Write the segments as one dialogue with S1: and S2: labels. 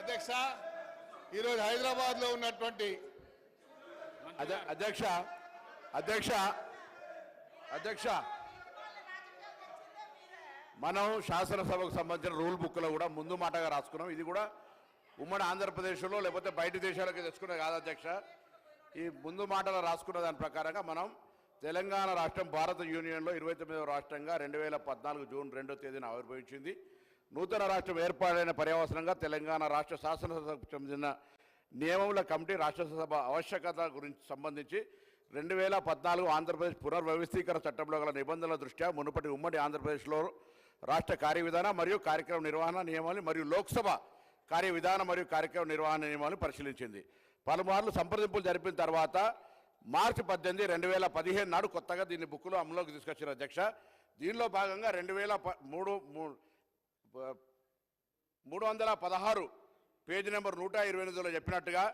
S1: అధ్యక్ష ఈరోజు హైదరాబాద్లో ఉన్నటువంటి
S2: అధ్యక్ష అధ్యక్ష అధ్యక్ష. మనం శాసనసభకు సంబంధించిన రూల్ బుక్లో కూడా ముందు మాటగా రాసుకున్నాం. ఇది కూడా ఉమ్మడి ఆంధ్రప్రదేశ్లో లేకపోతే బయట దేశాలకు తెచ్చుకునే కాదు అధ్యక్ష. ఈ ముందు మాటలో రాసుకున్న దాని ప్రకారంగా మనం తెలంగాణ రాష్ట్రం భారత యూనియన్లో ఇరవై తొమ్మిదవ రాష్ట్రంగా రెండు వేల పద్నాలుగు జూన్ రెండో తేదీన ఆవిర్భవించింది. నూతన రాష్ట్రం ఏర్పాటైన పర్యవసరంగా తెలంగాణ రాష్ట్ర శాసనసభకు చెందిన నియమముల కమిటీ రాష్ట్రసభ ఆవశ్యకత గురించి సంబంధించి రెండు వేల పద్నాలుగు ఆంధ్రప్రదేశ్ పునర్వ్యవస్థీకరణ చట్టంలో గల నిబంధనల దృష్ట్యా మునుపటి ఉమ్మడి ఆంధ్రప్రదేశ్లో రాష్ట్ర కార్యవిధాన మరియు కార్యక్రమ నిర్వహణ నియమాలు మరియు లోక్సభ కార్యవిధాన మరియు కార్యక్రమ నిర్వహణ నియమాలు పరిశీలించింది. పలుమార్లు సంప్రదింపులు జరిపిన తర్వాత మార్చి పద్దెనిమిది రెండు వేల పదిహేను నాడు కొత్తగా దీన్ని బుక్లో అమలులోకి తీసుకొచ్చిన అధ్యక్ష. దీనిలో భాగంగా రెండు వేల ప- మూడు మూడు మూడు వందల పదహారు పేజీ నెంబర్ నూట ఇరవై ఎనిమిదిలో చెప్పినట్టుగా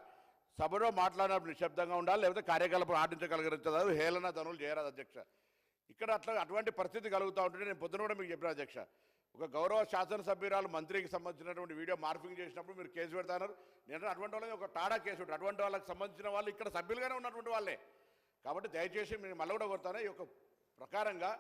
S2: సభలో మాట్లాడినప్పుడు నిశ్శబ్దంగా ఉండాలి లేకపోతే కార్యకలాపం ఆటించగలిగించదు హేళన ధనులు చేయరాదు అధ్యక్ష. ఇక్కడ అట్లా అటువంటి పరిస్థితి కలుగుతూ ఉంటుంటే నేను పొద్దున కూడా మీకు చెప్పిన అధ్యక్ష ఒక గౌరవ శాసనసభ్యురాలు మంత్రికి సంబంధించినటువంటి వీడియో మార్పింగ్ చేసినప్పుడు మీరు కేసు పెడతారు నేను అటువంటి వాళ్ళకి ఒక టాడా కేసు అటువంటి వాళ్ళకి సంబంధించిన వాళ్ళు ఇక్కడ సభ్యులుగానే ఉన్నటువంటి వాళ్ళే. కాబట్టి దయచేసి మీరు మళ్ళీ కూడా కొడతాను ఈ యొక్క ప్రకారంగా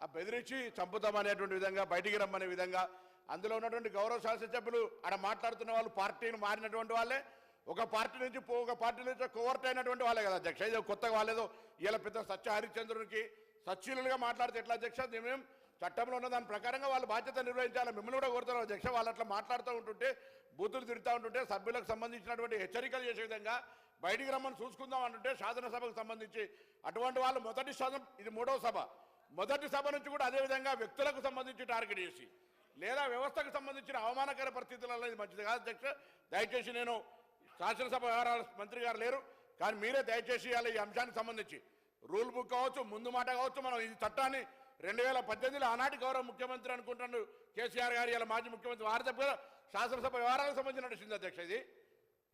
S2: ఆ? బెదిరించి చంపుతామనేటువంటి విధంగా బయటికి రమ్మనే విధంగా అందులో ఉన్నటువంటి గౌరవ శాసనసభ్యులు ఆడ మాట్లాడుతున్న వాళ్ళు పార్టీని మారినటువంటి వాళ్ళే. ఒక పార్టీ నుంచి ఒక పార్టీ నుంచి కోవర్ట్ అయినటువంటి వాళ్ళే కదా అధ్యక్ష. ఇది కొత్తగా వాళ్ళేదో ఇలా పెద్ద సత్య హరిశ్చంద్రునికి సచ్చీలుగా మాట్లాడితే ఎట్లా అధ్యక్ష? మేము చట్టంలో ఉన్న దాని ప్రకారంగా వాళ్ళు బాధ్యత నిర్వహించాలి. మిమ్మల్ని కూడా కోరుతున్నారు అధ్యక్ష. వాళ్ళు అట్లా మాట్లాడుతూ ఉంటుంటే బూతులు తిరుగుతూ ఉంటుంటే సభ్యులకు సంబంధించినటువంటి హెచ్చరికలు చేసే విధంగా బయటికి రమ్మని చూసుకుందాం అంటుంటే శాసనసభకు సంబంధించి అటువంటి వాళ్ళు మొదటి శాసనం ఇది మూడవ సభ. మొదటి సభ నుంచి కూడా అదే విధంగా వ్యక్తులకు సంబంధించి టార్గెట్ చేసి లేదా వ్యవస్థకు సంబంధించిన అవమానకర పరిస్థితులలో ఇది మంచిది కాదు అధ్యక్ష. దయచేసి నేను శాసనసభ వ్యవహారాల మంత్రి గారు లేరు కానీ మీరే దయచేసి ఇవాళ ఈ అంశానికి సంబంధించి రూల్ బుక్ కావచ్చు ముందు మాట కావచ్చు మనం ఈ చట్టాన్ని రెండు వేల పద్దెనిమిదిలో ఆనాటి గౌరవ ముఖ్యమంత్రి అనుకుంటున్నాడు కేసీఆర్ గారు ఇలా మాజీ ముఖ్యమంత్రి వారి దగ్గర శాసనసభ వ్యవహారాలకు సంబంధించి నడిచింది అధ్యక్ష ఇది.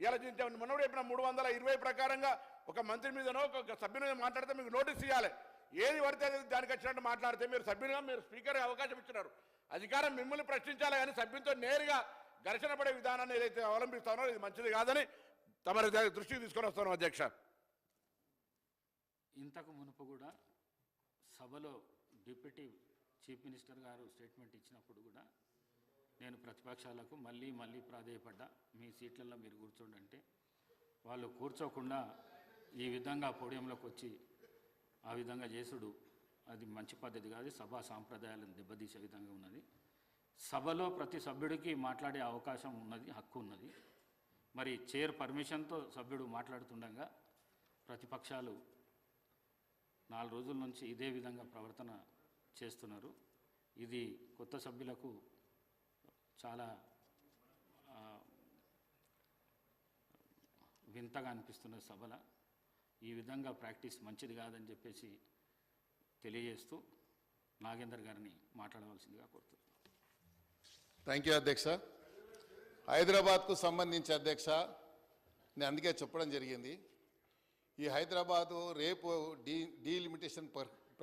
S2: ఇలా మనవడు చెప్పిన మూడు వందల ఇరవై ప్రకారంగా ఒక మంత్రి మీదనో ఒక సభ్యుని మీద మాట్లాడితే మీకు నోటీస్ ఇవ్వాలి. ఏది పడితే అది దానికి వచ్చినట్టు మాట్లాడితే మీరు సభ్యునిగా మీరు స్పీకర్ అవకాశం ఇచ్చినారు అధికారం మిమ్మల్ని ప్రశ్నించాలి కానీ సభ్యులతో నేరుగా ఘర్షణ పడే విధానాన్ని ఏదైతే అవలంబిస్తానో ఇది మంచిది కాదని తమరి దృష్టికి తీసుకొని వస్తాను అధ్యక్ష.
S3: ఇంతకు మునుపు కూడా సభలో deputy chief minister garu statement ఇచ్చినప్పుడు కూడా నేను ప్రతిపక్షాలకు మళ్ళీ మళ్ళీ ప్రాధేయపడ్డా. మీ సీట్లలో మీరు కూర్చోండి అంటే వాళ్ళు కూర్చోకుండా ఈ విధంగా పోడియంలోకి వచ్చి ఆ విధంగా చేసుడు అది మంచి పద్ధతి కాదు. సభా సాంప్రదాయాలను దెబ్బతీసే విధంగా ఉన్నది. సభలో ప్రతి సభ్యుడికి మాట్లాడే అవకాశం ఉన్నది హక్కు ఉన్నది. మరి చైర్ పర్మిషన్తో సభ్యుడు మాట్లాడుతుండగా ప్రతిపక్షాలు నాలుగు రోజుల నుంచి ఇదే విధంగా ప్రవర్తన చేస్తున్నారు. ఇది కొత్త సభ్యులకు చాలా వింతగా అనిపిస్తున్నది సభల ఈ విధంగా ప్రాక్టీస్ మంచిది కాదని చెప్పేసి తెలియజేస్తూ నాగేందర్ గారిని మాట్లాడవలసిందిగా కోరుతున్నాను.
S1: థ్యాంక్ యూ అధ్యక్ష. హైదరాబాద్కు సంబంధించి అధ్యక్ష నేను అందుకే చెప్పడం జరిగింది. ఈ హైదరాబాదు రేపు డీ డీలిమిటేషన్